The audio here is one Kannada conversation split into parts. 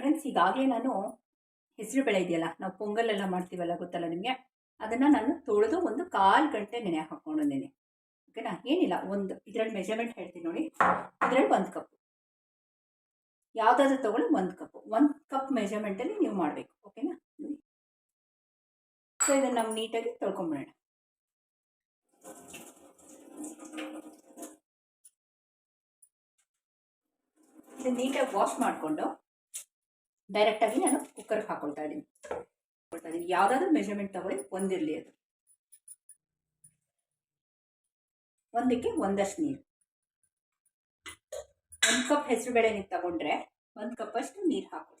ಫ್ರೆಂಡ್ಸ್ ಈಗಾಗಲೇ ನಾನು ಹೆಸರು ಬೇಳೆ ಇದೆಯಲ್ಲ, ನಾವು ಪೊಂಗಲೆಲ್ಲ ಮಾಡ್ತೀವಲ್ಲ ಗೊತ್ತಲ್ಲ ನಿಮಗೆ? ಅದನ್ನು ನಾನು ತೊಳೆದು ಒಂದು ಕಾಲು ಗಂಟೆ ನೆನೆ ಹಾಕ್ಕೊಂಡಿದ್ದೀನಿ ಓಕೆನಾ ಏನಿಲ್ಲ, ಒಂದು, ಇದರಲ್ಲಿ ಮೆಜರ್ಮೆಂಟ್ ಹೇಳ್ತೀನಿ ನೋಡಿ. ಇದರಲ್ಲಿ ಒಂದು ಕಪ್ ಯಾವುದಾದ್ರೂ ತೊಗೊಳ್ಳಿ ಒಂದು ಕಪ್ ಒಂದು ಕಪ್ ಮೆಜರ್ಮೆಂಟಲ್ಲಿ ನೀವು ಮಾಡಬೇಕು. ಓಕೆನಾ ಸೊ ಇದನ್ನು ನಾವು ನೀಟಾಗಿ ತೊಳ್ಕೊಂಬಿಡೋಣ. ನೀಟಾಗಿ ವಾಶ್ ಮಾಡಿಕೊಂಡು ಡೈರೆಕ್ಟಾಗಿ ನಾನು ಕುಕ್ಕರ್ಗೆ ಹಾಕೊಳ್ತಾ ಇದ್ದೀನಿ. ಹಾಕೊಳ್ತಾ ಇದ್ದೀನಿ. ಯಾವುದಾದ್ರೂ ಮೆಷರ್ಮೆಂಟ್ ತಗೊಳ್ಳಿ, ಒಂದಿರಲಿ ಅದು. ಒಂದಕ್ಕೆ ಒಂದಷ್ಟು ನೀರು. ಒಂದು ಕಪ್ ಹೆಸರು ಬೇಳೆ ನೀವು ತಗೊಂಡ್ರೆ ಒಂದು ಕಪ್ಪಷ್ಟು ನೀರು ಹಾಕೊಳ್ಳಿ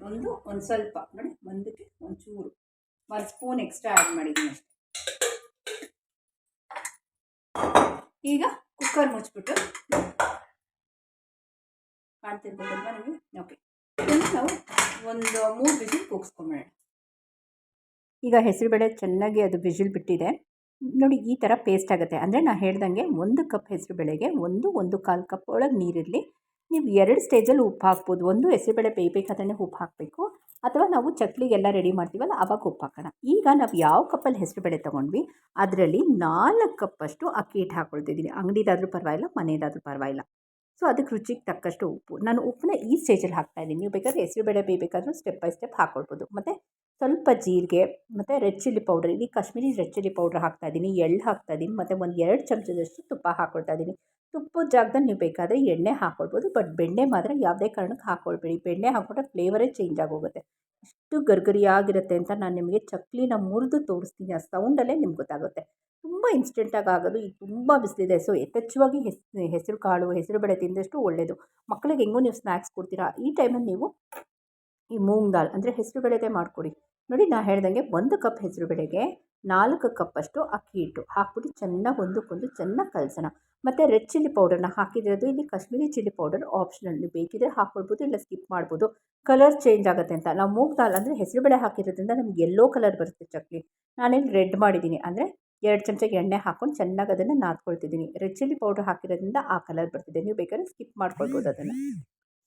ಒಂದು ಒಂದು ಸ್ವಲ್ಪ. ನೋಡಿ, ಒಂದಕ್ಕೆ ಒಂಚೂರು. ಚೂರು ಒಂದು ಸ್ಪೂನ್ ಎಕ್ಸ್ಟ್ರಾ ಆ್ಯಡ್ ಮಾಡಿದ್ದೀನಿ ಅಷ್ಟೆ. ಈಗ ಕುಕ್ಕರ್ ಮುಚ್ಚಿಬಿಟ್ಟು ಕಾಣ್ತಿರ್ಬೋದಲ್ವಾ ನೀವು? ಓಕೆ ನಾವು ಒಂದು ಮೂರು ಬಿಸಿಲ್ ಕೂಗಿಸ್ಕೊಂಬಿಡೋಣ ಈಗ ಹೆಸರುಬೇಳೆ ಚೆನ್ನಾಗಿ ಅದು ಬಿಸಿಲ್ ಬಿಟ್ಟಿದೆ. ನೋಡಿ, ಈ ಥರ ಪೇಸ್ಟ್ ಆಗುತ್ತೆ. ಅಂದರೆ ನಾನು ಹೇಳ್ದಂಗೆ ಒಂದು ಕಪ್ ಹೆಸರುಬೇಳೆಗೆ ಒಂದು ಒಂದು ಕಾಲು ಕಪ್ ಒಳಗೆ ನೀರಿರಲಿ. ನೀವು ಎರಡು ಸ್ಟೇಜಲ್ಲಿ ಉಪ್ಪು ಹಾಕ್ಬೋದು. ಒಂದು ಹೆಸರುಬೇಳೆ ಬೇಯಬೇಕಾದ್ರೆ ಉಪ್ಪು ಹಾಕಬೇಕು. ಅಥವಾ ನಾವು ಚಕ್ಲಿಗೆಲ್ಲ ರೆಡಿ ಮಾಡ್ತೀವಲ್ಲ, ಅವಾಗ ಉಪ್ಪು ಹಾಕೋಣ. ಈಗ ನಾವು ಯಾವ ಕಪ್ಪಲ್ಲಿ ಹೆಸರುಬೇಳೆ ತೊಗೊಂಡ್ವಿ, ಅದರಲ್ಲಿ ನಾಲ್ಕು ಕಪ್ಪಷ್ಟು ಅಕ್ಕಿ ಹಿಟ್ಟು ಹಾಕ್ಕೊಳ್ತಿದ್ದೀನಿ ಅಂಗಡಿದಾದ್ರೂ ಪರವಾಗಿಲ್ಲ ಮನೆಯದಾದ್ರೂ ಪರವಾಗಿಲ್ಲ. ಸೊ ಅದಕ್ಕೆ ರುಚಿಗೆ ತಕ್ಕಷ್ಟು ಉಪ್ಪು. ನಾನು ಉಪ್ಪನ್ನ ಈ ಸ್ಟೇಜಲ್ಲಿ ಹಾಕ್ತಾಯಿದ್ದೀನಿ ನೀವು ಬೇಕಾದ್ರೆ ಹೆಸರುಬೇಳೆ ಬೇಯಬೇಕಾದ್ರೂ ಸ್ಟೆಪ್ ಬೈ ಸ್ಟೆಪ್ ಹಾಕ್ಕೊಳ್ಬೋದು ಮತ್ತು ಸ್ವಲ್ಪ ಜೀರಿಗೆ, ಮತ್ತು ರೆಡ್ ಚಿಲ್ಲಿ ಪೌಡ್ರ್, ಇಲ್ಲಿ ಕಾಶ್ಮೀರಿ ರೆಡ್ ಚಿಲ್ಲಿ ಪೌಡ್ರ್ ಹಾಕ್ತಾಯಿದ್ದೀನಿ ಎಳ್ಳು ಹಾಕ್ತಾಯಿದ್ದೀನಿ ಮತ್ತು ಒಂದು ಎರಡು ಚಮಚದಷ್ಟು ತುಪ್ಪ ಹಾಕ್ಕೊಳ್ತಾ ಇದ್ದೀನಿ. ತುಪ್ಪದ ಜಾಗದಲ್ಲಿ ನೀವು ಬೇಕಾದರೆ ಎಣ್ಣೆ ಹಾಕ್ಕೊಳ್ಬೋದು ಬಟ್ ಬೆಣ್ಣೆ ಮಾತ್ರ ಯಾವುದೇ ಕಾರಣಕ್ಕೆ ಹಾಕ್ಕೊಳ್ಬೇಡಿ ಬೆಣ್ಣೆ ಹಾಕ್ಕೊಂಡ್ರೆ ಫ್ಲೇವರೇ ಚೇಂಜ್ ಆಗೋಗುತ್ತೆ. ಎಷ್ಟು ಗರ್ಗರಿಯಾಗಿರುತ್ತೆ ಅಂತ ನಾನು ನಿಮಗೆ ಚಕ್ಲಿನ ಮುರಿದು ತೋರಿಸ್ತೀನಿ, ಆ ಸೌಂಡಲ್ಲೇ ನಿಮ್ಗೆ ಗೊತ್ತಾಗುತ್ತೆ. ತುಂಬ ಇನ್ಸ್ಟೆಂಟಾಗಿ ಆಗೋದು, ಈಗ ತುಂಬ ಬಿಸಿಲಿದೆ ಸೊ ಯಥೇಚ್ಛವಾಗಿ ಹೆಸ್, ಹೆಸರು ಕಾಳು, ಹೆಸರು ಬೇಳೆ ತಿಂದಷ್ಟು ಒಳ್ಳೆಯದು ಮಕ್ಕಳಿಗೆ ಹೆಂಗೂ ನೀವು ಸ್ನ್ಯಾಕ್ಸ್ ಕೊಡ್ತೀರಾ, ಈ ಟೈಮಲ್ಲಿ ನೀವು ಈ ಮೂಂಗ್ ದಾಲ್ ಅಂದರೆ ಹೆಸರು ಬೇಳೆದೇ ಮಾಡಿಕೊಡಿ. ನೋಡಿ ನಾನು ಹೇಳ್ದಂಗೆ ಒಂದು ಕಪ್ ಹೆಸರು ಬೇಳೆಗೆ ನಾಲ್ಕು ಕಪ್ಪಷ್ಟು ಅಕ್ಕಿ ಹಿಟ್ಟು ಹಾಕ್ಬಿಟ್ಟು ಚೆನ್ನಾಗಿ ಒಂದಕ್ಕೊಂದು ಚೆನ್ನಾಗಿ ಕಲಸೋಣ. ಮತ್ತು ರೆಡ್ ಚಿಲ್ಲಿ ಪೌಡರ್ನ ಹಾಕಿದಿರೋದು ಇಲ್ಲಿ ಕಾಶ್ಮೀರಿ ಚಿಲ್ಲಿ ಪೌಡರ್ ಆಪ್ಷನಲ್ ನೀವು ಬೇಕಿದ್ರೆ ಹಾಕ್ಕೊಳ್ಬೋದು ಇಲ್ಲ ಸ್ಕಿಪ್ ಮಾಡ್ಬೋದು. ಕಲರ್ ಚೇಂಜ್ ಆಗುತ್ತೆ ಅಂತ. ನಾವು ಮೂಗ್ ದಾಲ್ ಅಂದರೆ ಹೆಸರುಬೇಳೆ ಹಾಕಿರೋದ್ರಿಂದ ನಮ್ಗೆ ಯೆಲ್ಲೋ ಕಲರ್ ಬರುತ್ತೆ ಚಕ್ಲಿ. ನಾನೇನು ರೆಡ್ ಮಾಡಿದ್ದೀನಿ ಅಂದರೆ ಎರಡು ಚಮಚ ಎಣ್ಣೆ ಹಾಕ್ಕೊಂಡು ಚೆನ್ನಾಗಿ ಅದನ್ನು ನಾದ್ಕೊಳ್ತಿದ್ದೀನಿ ರೆಡ್ ಚಿಲ್ಲಿ ಪೌಡರ್ ಹಾಕಿರೋದ್ರಿಂದ ಆ ಕಲರ್ ಬರ್ತಿದೆ. ನೀವು ಬೇಕಾದ್ರೆ ಸ್ಕಿಪ್ ಮಾಡ್ಕೊಳ್ಬೋದು ಅದನ್ನು.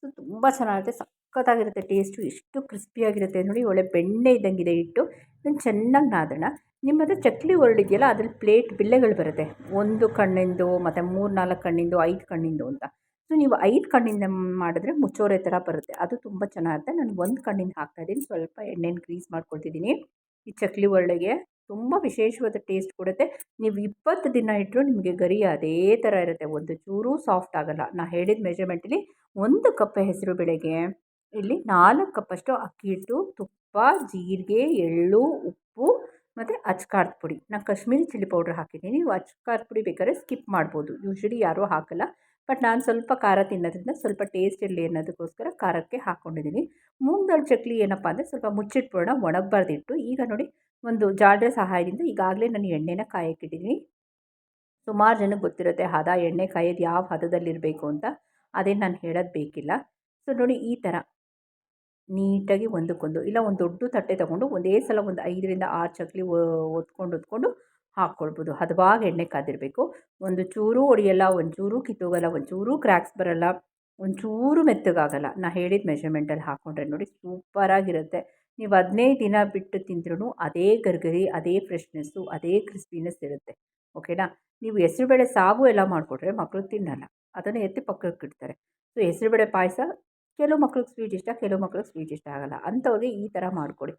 ಸೊ, ತುಂಬ ಚೆನ್ನಾಗಿರುತ್ತೆ ಸಖತ್ತಾಗಿರುತ್ತೆ, ಟೇಸ್ಟು ಎಷ್ಟು ಕ್ರಿಸ್ಪಿಯಾಗಿರುತ್ತೆ ನೋಡಿ, ಒಳ್ಳೆ ಬೆಣ್ಣೆ ಇದ್ದಂಗಿದೆ ಹಿಟ್ಟು. ಇದನ್ನು ಚೆನ್ನಾಗಿ ನಾದೋಣ. ನಿಮ್ಮ ಹತ್ರ ಚಕ್ಲಿ ಹೊರಡಿದೆಯಲ್ಲ ಅದ್ರಲ್ಲಿ ಪ್ಲೇಟ್ ಬಿಲ್ಲೆಗಳು ಬರುತ್ತೆ. ಒಂದು ಕಣ್ಣಿಂದು, ಮತ್ತು ಮೂರು, ನಾಲ್ಕು ಕಣ್ಣಿಂದು, ಐದು ಕಣ್ಣಿಂದು ಅಂತ. ಸೊ, ನೀವು ಐದು ಕಣ್ಣಿಂದ ಮಾಡಿದ್ರೆ ಮುಚ್ಚೋರೆ ಥರ ಬರುತ್ತೆ. ಅದು ತುಂಬ ಚೆನ್ನಾಗಿರುತ್ತೆ ನಾನು ಒಂದು ಕಣ್ಣಿಂದ ಹಾಕ್ತಾಯಿದ್ದೀನಿ ಸ್ವಲ್ಪ ಎಣ್ಣೆನ ಗ್ರೀಸ್ ಮಾಡ್ಕೊಳ್ತಿದ್ದೀನಿ. ಈ ಚಕ್ಲಿ ಒಳ್ಳೆಗೆ ತುಂಬ ವಿಶೇಷವಾದ ಟೇಸ್ಟ್ ಕೊಡುತ್ತೆ. ನೀವು ಇಪ್ಪತ್ತು ದಿನ ಇಟ್ಟರೂ ನಿಮಗೆ ಗರಿ ಅದೇ ಥರ ಇರುತ್ತೆ. ಒಂದು ಚೂರು ಸಾಫ್ಟ್ ಆಗೋಲ್ಲ. ನಾನು ಹೇಳಿದ ಮೆಜರ್ಮೆಂಟಲ್ಲಿ ಒಂದು ಕಪ್ ಹೆಸರು ಬೇಳೆಗೆ ಇಲ್ಲಿ ನಾಲ್ಕು ಕಪ್ಪಷ್ಟು ಅಕ್ಕಿ ಹಿಟ್ಟು, ತುಪ್ಪ, ಜೀರಿಗೆ, ಎಳ್ಳು, ಉಪ್ಪು ಮತ್ತು ಅಚ್ಕಾರದ ಪುಡಿ. ನಾನು ಕಾಶ್ಮೀರಿ ಚಿಲ್ಲಿ ಪೌಡ್ರ್ ಹಾಕಿದ್ದೀನಿ. ನೀವು ಅಚ್ಕಾರದ ಪುಡಿ ಬೇಕಾದ್ರೆ ಸ್ಕಿಪ್ ಮಾಡ್ಬೋದು. ಯೂಶ್ವಲಿ ಯಾರೂ ಹಾಕೋಲ್ಲ. ಬಟ್ ನಾನು ಸ್ವಲ್ಪ ಖಾರ ತಿನ್ನೋದ್ರಿಂದ ಸ್ವಲ್ಪ ಟೇಸ್ಟ್ ಇರಲಿ ಅನ್ನೋದಕ್ಕೋಸ್ಕರ ಖಾರಕ್ಕೆ ಹಾಕ್ಕೊಂಡಿದ್ದೀನಿ ಮೂಂಗ್ ದಾಲ್ ಚಕ್ಲಿ ಏನಪ್ಪ ಅಂದರೆ ಸ್ವಲ್ಪ ಮುಚ್ಚಿಟ್ಬಿಡೋಣ ಒಣಗಬಾರ್ದಿಟ್ಟು ಈಗ ನೋಡಿ ಒಂದು ಜಾಡ್ರೆ ಸಹಾಯದಿಂದ ಈಗಾಗಲೇ ನಾನು ಎಣ್ಣೆನ ಕಾಯಕ್ಕಿಟ್ಟಿದ್ದೀನಿ ಸುಮಾರು ಜನಕ್ಕೆ ಗೊತ್ತಿರುತ್ತೆ ಹದ ಎಣ್ಣೆ ಕಾಯೋದು ಯಾವ ಹದದಲ್ಲಿರಬೇಕು ಅಂತ. ಅದೇ ನಾನು ಹೇಳೋದು ಬೇಕಿಲ್ಲ. ಸೊ ನೋಡಿ ಈ ಥರ ನೀಟಾಗಿ ಒಂದಕ್ಕೊಂದು ಇಲ್ಲ, ಒಂದು ದೊಡ್ಡ ತಟ್ಟೆ ತಗೊಂಡು ಒಂದೇ ಸಲ ಒಂದು ಐದರಿಂದ ಆರು ಚಕ್ಲಿ ಒತ್ಕೊಂಡು ಒತ್ಕೊಂಡು ಹಾಕ್ಕೊಳ್ಬೋದು. ಹದವಾಗಿ ಎಣ್ಣೆ ಕಾದಿರಬೇಕು. ಒಂದು ಚೂರು ಒಡೆಯಲ್ಲ ಒಂಚೂರು ಕಿತ್ತೋಗಲ್ಲ ಒಂಚೂರು ಕ್ರ್ಯಾಕ್ಸ್ ಬರೋಲ್ಲ ಒಂಚೂರು ಮೆತ್ತಗಾಗಲ್ಲ. ನಾ ಹೇಳಿದ ಮೆಷರ್ಮೆಂಟಲ್ಲಿ ಹಾಕ್ಕೊಂಡ್ರೆ ನೋಡಿ ಸೂಪರಾಗಿರುತ್ತೆ ನೀವು ಹದಿನೈದು ದಿನ ಬಿಟ್ಟು ತಿಂದ್ರೂ ಅದೇ ಗರ್ಗರಿ, ಅದೇ ಫ್ರೆಶ್ನೆಸ್ಸು ಅದೇ ಕ್ರಿಸ್ಪಿನೆಸ್ ಇರುತ್ತೆ. ಓಕೆನಾ ನೀವು ಹೆಸರುಬೇಳೆ ಸಾಗು ಎಲ್ಲ ಮಾಡಿಕೊಟ್ರೆ ಮಕ್ಕಳು ತಿನ್ನಲ್ಲ. ಅದನ್ನು ಎತ್ತಿ ಪಕ್ಕಕ್ಕೆ ಇಡ್ತಾರೆ. ಸೊ ಹೆಸರುಬೇಳೆ ಪಾಯಸ ಕೆಲವು ಮಕ್ಳಿಗೆ ಸ್ವೀಟ್ ಇಷ್ಟ, ಕೆಲವು ಮಕ್ಳಿಗೆ ಸ್ವೀಟ್ ಇಷ್ಟ ಆಗಲ್ಲ. ಅಂಥವ್ರಿಗೆ ಈ ಥರ ಮಾಡಿಕೊಡಿ.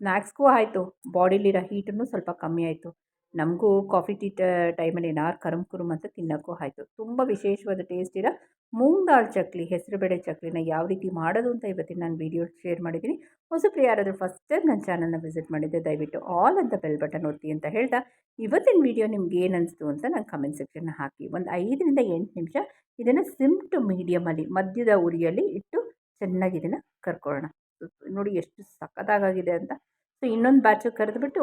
ಸ್ನ್ಯಾಕ್ಸ್ಗೂ ಆಯಿತು. ಬಾಡಿಲಿರೋ ಹೀಟನ್ನು ಸ್ವಲ್ಪ ಕಮ್ಮಿ ಆಯಿತು. ನಮಗೂ ಕಾಫಿ ಟೀ ಟೈಮಲ್ಲಿ ಏನಾರು ಕರಮ್ ಕುರುಮ್ ಅಂತ ತಿನ್ನೋಕ್ಕೂ ಆಯಿತು. ತುಂಬ ವಿಶೇಷವಾದ ಟೇಸ್ಟ್ ಇರೋ ಮೂಂಗ್ ದಾಲ್ ಚಕ್ಲಿ, ಹೆಸರುಬೇಳೆ ಚಕ್ಲಿನ ಯಾವ ರೀತಿ ಮಾಡೋದು ಅಂತ ಇವತ್ತಿನ ನಾನು ವೀಡಿಯೋ ಶೇರ್ ಮಾಡಿದ್ದೀನಿ. ಹೊಸಬ್ರು ಯಾರಾದರೂ ಫಸ್ಟ್ ಟೈಮ್ ನನ್ನ ಚಾನಲ್ನ ವಿಸಿಟ್ ಮಾಡಿದ್ದೆ ದಯವಿಟ್ಟು ಆಲ್ ಅಂತ ಬೆಲ್ ಬಟನ್ ಒತ್ತಿ ಅಂತ ಹೇಳ್ತಾ ಇವತ್ತಿನ ವೀಡಿಯೋ ನಿಮ್ಗೆ ಏನು ಅನಿಸ್ತು ಅಂತ ನಾನು ಕಮೆಂಟ್ ಸೆಕ್ಷನ್ ಹಾಕಿ. ಒಂದು ಐದರಿಂದ ಎಂಟು ನಿಮಿಷ ಇದನ್ನು ಸಿಮ್ ಟು ಮೀಡಿಯಮಲ್ಲಿ ಮಧ್ಯದ ಉರಿಯಲ್ಲಿ ಇಟ್ಟು ಚೆನ್ನಾಗಿ ಇದನ್ನು ಕರ್ಕೊಳ್ಳೋಣ. ನೋಡಿ ಎಷ್ಟು ಸಖತ್ತಾಗಿದೆ ಅಂತ. ಸೊ ಇನ್ನೊಂದು ಬ್ಯಾಚು ಕರೆದುಬಿಟ್ಟು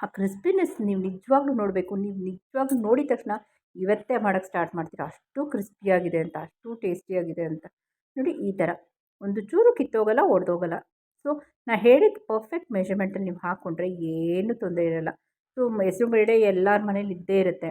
ಆ ಕ್ರಿಸ್ಪಿನೆಸ್ ನೀವು ನಿಜವಾಗ್ಲೂ ನೋಡಬೇಕು, ನೀವು ನಿಜವಾಗ್ಲೂ ನೋಡಿದ ತಕ್ಷಣ ಇವತ್ತೇ ಮಾಡೋಕ್ಕೆ ಸ್ಟಾರ್ಟ್ ಮಾಡ್ತೀರಾ. ಅಷ್ಟು ಕ್ರಿಸ್ಪಿಯಾಗಿದೆ ಅಂತ, ಅಷ್ಟು ಟೇಸ್ಟಿಯಾಗಿದೆ ಅಂತ. ನೋಡಿ ಈ ಥರ ಒಂದು ಚೂರು ಕಿತ್ತೋಗಲ್ಲ, ಒಡೆದೋಗಲ್ಲ. ಸೊ ನಾ ಹೇಳಿದ ಪರ್ಫೆಕ್ಟ್ ಮೆಷರ್ಮೆಂಟಲ್ಲಿ ನೀವು ಹಾಕ್ಕೊಂಡ್ರೆ ಏನೂ ತೊಂದರೆ ಇರೋಲ್ಲ. ಸೊ ಹೆಸರು ಬೇಳೆ ಎಲ್ಲರ ಮನೇಲಿ ಇದ್ದೇ ಇರುತ್ತೆ.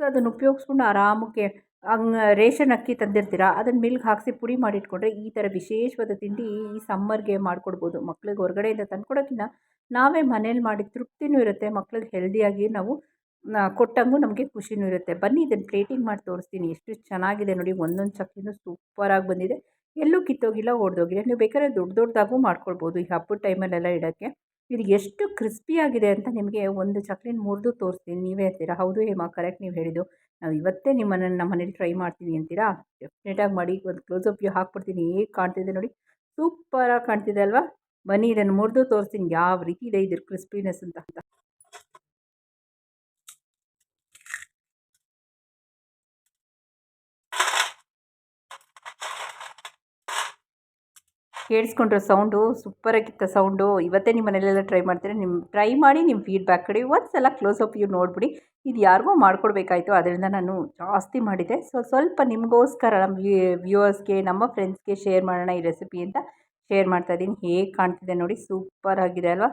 ಸೊ ಅದನ್ನು ಉಪಯೋಗಿಸ್ಕೊಂಡು ಆರಾಮಕ್ಕೆ ಹಂಗ್ ರೇಷನ್ ಅಕ್ಕಿ ತಂದಿರ್ತೀರ? ಅದನ್ನು ಮಿಲ್ಗೆ ಹಾಕಿಸಿ ಪುಡಿ ಮಾಡಿಟ್ಕೊಂಡ್ರೆ ಈ ಥರ ವಿಶೇಷವಾದ ತಿಂಡಿ ಈ ಸಮ್ಮರ್ಗೆ ಮಾಡಿಕೊಡ್ಬೋದು. ಮಕ್ಳಿಗೆ ಹೊರಗಡೆಯಿಂದ ತಂದ್ಕೊಡೋಕ್ಕಿಂತ ನಾವೇ ಮನೇಲಿ ಮಾಡಿದ ತೃಪ್ತಿನೂ ಇರುತ್ತೆ. ಮಕ್ಳಿಗೆ ಹೆಲ್ದಿಯಾಗಿ ನಾವು ಕೊಟ್ಟಂಗೂ ನಮಗೆ ಖುಷಿನೂ ಇರುತ್ತೆ. ಬನ್ನಿ ಇದನ್ನು ಪ್ಲೇಟಿಂಗ್ ಮಾಡಿ ತೋರಿಸ್ತೀನಿ. ಎಷ್ಟು ಚೆನ್ನಾಗಿದೆ ನೋಡಿ. ಒಂದೊಂದು ಚಕ್ಲಿನೂ ಸೂಪರಾಗಿ ಬಂದಿದೆ. ಎಲ್ಲೂ ಕಿತ್ತೋಗಿಲ್ಲ ಒಡೆದೋಗಿಲ್ಲ ನೀವು ಬೇಕಾದ್ರೆ ದೊಡ್ಡ ದೊಡ್ಡದಾಗೂ ಮಾಡ್ಕೊಳ್ಬೋದು ಈ ಹಬ್ಬದ ಟೈಮಲ್ಲೆಲ್ಲ ಇಡೋಕ್ಕೆ. ಇದು ಎಷ್ಟು ಕ್ರಿಸ್ಪಿಯಾಗಿದೆ ಅಂತ ನಿಮಗೆ ಒಂದು ಚಕ್ಲಿನ ಮುರಿದು ತೋರಿಸ್ತೀನಿ. ನೀವೇ ಅಂತೀರಾ ಹೌದು ಹೇಮಾ, ಕರೆಕ್ಟ್ ನೀವು ಹೇಳಿದ್ದು. ನಾವು ಇವತ್ತೇ ನಿಮ್ಮನ್ನು ನಮ್ಮ ಮನೇಲಿ ಟ್ರೈ ಮಾಡ್ತೀನಿ ಅಂತೀರಾ? ಡೆಫಿನೆಟಾಗಿ ಮಾಡಿ, ಒಂದು ಕ್ಲೋಸಪ್ ವ್ಯೂ ಹಾಕ್ಬಿಡ್ತೀನಿ. ಹೇಗೆ ಕಾಣ್ತಿದೆ ನೋಡಿ. ಸೂಪರಾಗಿ ಕಾಣ್ತಿದೆ ಅಲ್ವಾ? ಬನ್ನಿ, ಇದನ್ನು ಮುರಿದು ತೋರಿಸ್ತೀನಿ. ಯಾವ ರೀತಿ ಇದೆ ಇದ್ರ ಕ್ರಿಸ್ಪಿನೆಸ್ ಅಂತ ಅಂತ. ಕೇಳಿಸ್ಕೊಂಡ್ರೆ ಸೌಂಡು ಸೂಪರಾಗಿತ್ತ ಸೌಂಡು ಇವತ್ತೇ ನಿಮ್ಮ ಮನೇಲೆಲ್ಲ ಟ್ರೈ ಮಾಡ್ತೀರಿ? ನಿಮ್ಮ ಟ್ರೈ ಮಾಡಿ ನಿಮ್ಮ ಫೀಡ್ಬ್ಯಾಕ್ ಕೊಡಿ. ಒಂದು ಸಲ ಅಪ್ ಯು ನೋಡಿಬಿಡಿ. ಇದು ಯಾರಿಗೂ ಮಾಡ್ಕೊಡ್ಬೇಕಾಯ್ತು. ಅದರಿಂದ ನಾನು ಜಾಸ್ತಿ ಮಾಡಿದೆ. ಸೊ ಸ್ವಲ್ಪ ನಿಮಗೋಸ್ಕರ ನಮ್ಮ ವ್ಯೂವರ್ಸ್ಗೆ ನಮ್ಮ ಫ್ರೆಂಡ್ಸ್ಗೆ ಶೇರ್ ಮಾಡೋಣ ಈ ರೆಸಿಪಿ ಅಂತ ಶೇರ್ ಮಾಡ್ತಾ ಇದ್ದೀನಿ. ಹೇಗೆ ಕಾಣ್ತಿದೆ ನೋಡಿ. ಸೂಪರ್ ಆಗಿದೆ ಅಲ್ವಾ?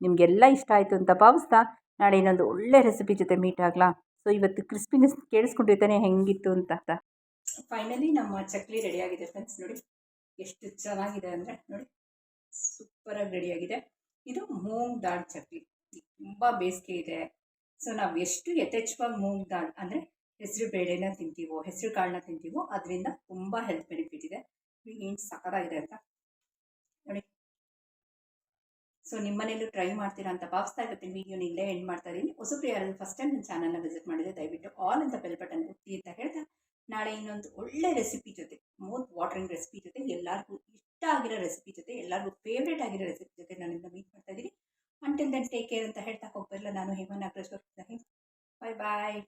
ನಿಮಗೆಲ್ಲ ಇಷ್ಟ ಆಯಿತು ಅಂತ ಭಾವಿಸ್ತಾ ನಾಳೆ ಇನ್ನೊಂದು ಒಳ್ಳೆ ರೆಸಿಪಿ ಜೊತೆ ಮೀಟ್ ಆಗಲಾ? ಸೊ ಇವತ್ತು ಕ್ರಿಸ್ಪಿನೆಸ್ ಕೇಳಿಸ್ಕೊಂಡಿರ್ತಾನೆ ಹೆಂಗಿತ್ತು ಅಂತ. ಫೈನಲಿ ನಮ್ಮ ಚಕ್ಲಿ ರೆಡಿ ಆಗಿದೆ ಫ್ರೆಂಡ್ಸ್ ನೋಡಿ. ಎಷ್ಟು ಚೆನ್ನಾಗಿದೆ ಅಂದರೆ ನೋಡಿ ಸೂಪರಾಗಿ ರೆಡಿಯಾಗಿದೆ ಇದು ಮೂಂಗ್ ದಾಲ್ ಚಕ್ಲಿ ತುಂಬ ಬೇಸಿಗೆ ಇದೆ. ಸೊ ನಾವು ಎಷ್ಟು ಯಥೇಚ್ಛವಾಗಿ ಮೂಂಗ್ ದಾಲ್ ಅಂದರೆ ಹೆಸರು ಬೇಳೆನ ತಿಂತೀವೋ, ಹೆಸರು ಕಾಳನ್ನ ತಿಂತೀವೋ, ಅದರಿಂದ ತುಂಬ ಹೆಲ್ತ್ ಬೆನಿಫಿಟ್ ಇದೆ. ಏನು ಸಖತ್ತಾಗಿದೆ ಅಂತ. ನೋಡಿ. ಸೊ ನಿಮ್ಮನೇಲೂ ಟ್ರೈ ಮಾಡ್ತೀರಾ ಅಂತ ಭಾವಿಸ್ತಾ ಇರ್ತೀನಿ. ವೀಡಿಯೋನ ಇಲ್ಲೇ ಎಂಡ್ ಮಾಡ್ತಾ ಇದ್ದೀನಿ. ಹೊಸಬ್ರು ಫಸ್ಟ್ ಟೈಮ್ ನನ್ನ ಚಾನಲ್ನ ವಿಸಿಟ್ ಮಾಡಿದ್ರೆ ದಯವಿಟ್ಟು ಆಲ್ ಅಂತ ಬೆಲ್ ಬಟನ್ ಒತ್ತಿ ಅಂತ ಹೇಳ್ತಾ ನಾಳೆ ಇನ್ನೊಂದು ಒಳ್ಳೆ ರೆಸಿಪಿ ಜೊತೆ ಮೋಸ್ಟ್ ವಾಟರಿಂಗ್ ರೆಸಿಪಿ ಜೊತೆ, ಎಲ್ಲರಿಗೂ ಇಷ್ಟ ಆಗಿರೋ ರೆಸಿಪಿ ಜೊತೆ, ಎಲ್ಲರಿಗೂ ಫೇವ್ರೇಟ್ ಆಗಿರೋ ರೆಸಿಪಿ ಜೊತೆ ನಾನು ನಿಮ್ಮ ಮೀಟ್ ಮಾಡ್ತಾ ಇದ್ದೀನಿ. ಅಂಟಿಲ್ ದೆನ್ ಟೇಕ್ ಕೇರ್ ಅಂತ ಹೇಳ್ತಾ ಹೋಗ್ಬರಲ್ಲ ನಾನು ಹೇಮನ್ ನಾಗರೇಶ್ವರ್ ಬಾಯ್ ಬಾಯ್